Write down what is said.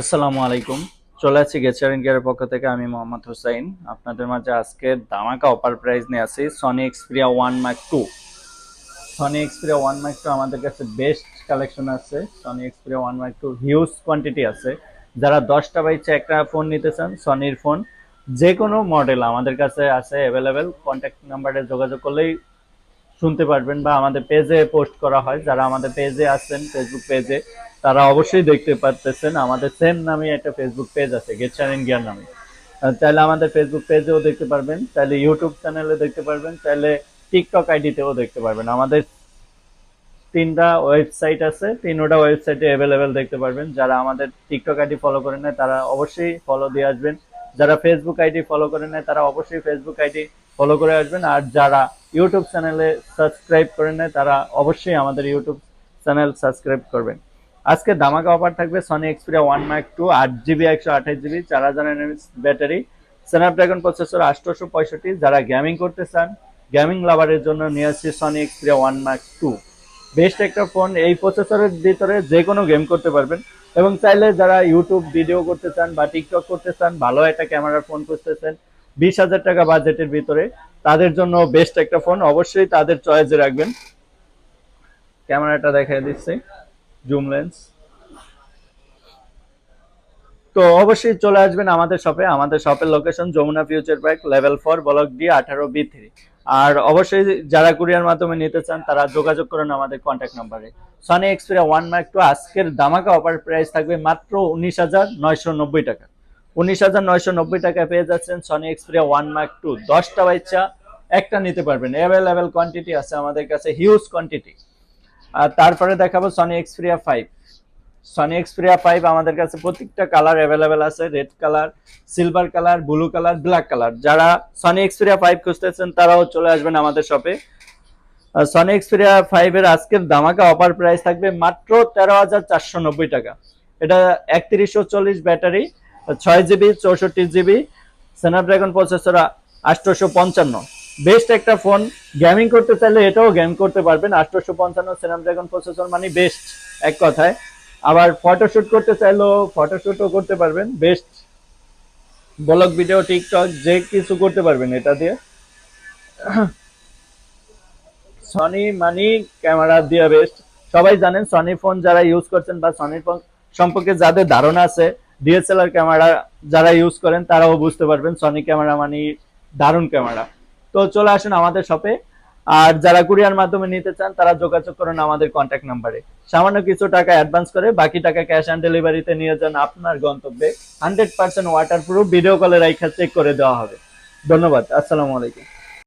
আসসালামু আলাইকুম। চলে আসছি গেচার ইন্ডিয়ার পক্ষ থেকে। আমি মোহাম্মদ হুসাইন। আপনাদের মাঝে আজকে দামাকা অফার প্রাইস নিয়ে আসি Sony Xperia one mark two Sony Xperia one mark two আমাদের কাছে বেস্ট কালেকশন আছে। Sony Xperia one mark two huge quantity আছে। যারা দশটা বাইচে একটা ফোন নিতে চান সনির ফোন যে কোনো মডেল আমাদের কাছে আছে অ্যাভেলেবেল কন্ট্যাক্ট নাম্বারে যোগাযোগ করলেই শুনতে পারবেন বা আমাদের পেজে পোস্ট করা হয়। যারা আমাদের পেজে আছেন ফেসবুক পেজে তারা অবশ্যই দেখতে পারতেছেন। আমাদের সেম নামে একটা ফেসবুক পেজ আছে গেচার ইন্ডিয়ার নামে। চাইলে আমাদের ফেসবুক পেজেও দেখতে পারবেন। তাহলে ইউটিউব চ্যানেলে দেখতে পারবেন। চাইলে টিকটক আইডিতেও দেখতে পারবেন। আমাদের তিনটা ওয়েবসাইট আছে, তিনটা ওয়েবসাইটে অ্যাভেলেবেল দেখতে পারবেন। যারা আমাদের টিকটক আইডি ফলো করে নেয় তারা অবশ্যই ফলো দিয়ে আসবেন। যারা ফেসবুক আইডি ফলো করে নেয় তারা অবশ্যই ফেসবুক আইডি ফলো করে আসবেন। আর যারা ইউটিউব চ্যানেলে সাবস্ক্রাইব করে নেয় তারা অবশ্যই আমাদের ইউটিউব চ্যানেল সাবস্ক্রাইব করবেন। আজকে দামাকা অফার থাকবে Sony Xperia one mark two আট জিবি একশো আঠাশ জিবি চার হাজার ব্যাটারি স্ন্যাপড্রাগন প্রসেসর আটশোশো পঁয়ষট্টি। যারা গেমিং করতে চান গেমিং লাভারের জন্য নিয়ে আসছি Sony Xperia one mark two best একটা ফোন এই প্রসেসরের ভিতরে যে কোনো গেম করতে পারবেন। এবং চাইলে যারা ইউটিউব ভিডিও করতে চান বা টিকটক করতে চান, ভালো একটা ক্যামেরার ফোন খুঁজতেছেন বিশ হাজার টাকা বাজেটের ভিতরে। তাদের জন্য বেস্ট একটা ফোন অবশ্যই তাদের চয়েসে রাখবেন। ক্যামেরাটা দেখাই দিচ্ছি। জুম লেন্স তো অবশ্যই চলে আসবেন আমাদের শপে আমাদের শপের location Jamuna future park level four block D আঠারো বি থ্রি আর অবশ্যই যারা কুরিয়ার মাধ্যমে নিতে চান, তারা যোগাযোগ করুন আমাদের কন্ট্যাক্ট নাম্বারে Sony Xperia one mark two আজকের দামাকা অফার প্রাইস থাকবে মাত্র উনিশ হাজার নয়শো নব্বই টাকা। উনিশ হাজার নয়শো নব্বই টাকায় পেয়ে যাচ্ছেন Sony Xperia one mark two দশটা বাচ্চা, একটা নিতে পারবেন। অ্যাভেলেবেল কোয়ান্টিটি আছে আমাদের কাছে হিউজ কোয়ান্টিটি আর তারপরে দেখাবো Sony Xperia five Sony Xperia five আমাদের কাছে প্রত্যেকটা কালার অ্যাভেলেবেল আছে। Red colour silver colour blue colour black colour যারা সনি এক্সপিরিয়া ফাইভ খুঁজতেছেন, তারাও চলে আসবেন আমাদের শপে সনি এক্সপিরিয়া ফাইভ এর আজকের দামাকা অফার প্রাইস থাকবে মাত্র তেরো হাজার চারশো নব্বই টাকা। এটা একত্রিশশো চল্লিশ ব্যাটারি। ছয় জিবি, চৌষট্টি জিবি স্ন্যাপড্রাগন প্রসেসর আটশোশো পঞ্চান্ন। বেস্ট একটা ফোন গেমিং করতে চাইলে এটাও গেম করতে পারবেন। আটশোশো পঞ্চান্ন স্ন্যাপড্রাগন প্রসেসর মানে বেস্ট এক কথায়। আবার ফটোশ্যুট করতে চাইলেও ফটোশুটও করতে পারবেন। বেস্ট ব্লগ ভিডিও টিকটক যে কিছু করতে পারবেন এটা দিয়ে। সনি মানি ক্যামেরা দিয়ে বেস্ট সবাই জানেন সনি ফোন যারা ইউজ করছেন বা সনি ফোন সম্পর্কে যাদের ধারণা আছে ডিএসএলআর ক্যামেরা যারা ইউজ করেন, তারাও বুঝতে পারবেন সনি ক্যামেরা মানে দারুণ ক্যামেরা তো চলে আসুন আমাদের শপে আর যারা কুরিয়ার মাধ্যমে নিতে চান, তারা যোগাযোগ করুন আমাদের কন্ট্যাক্ট নাম্বারে সামান্য কিছু টাকা অ্যাডভান্স করে, বাকি টাকা ক্যাশ অন ডেলিভারিতে নিয়ে যান আপনার গন্তব্যে। Hundred percent water proof video কলে রাইখা চেক করে দেওয়া হবে। ধন্যবাদ, আসসালামু আলাইকুম।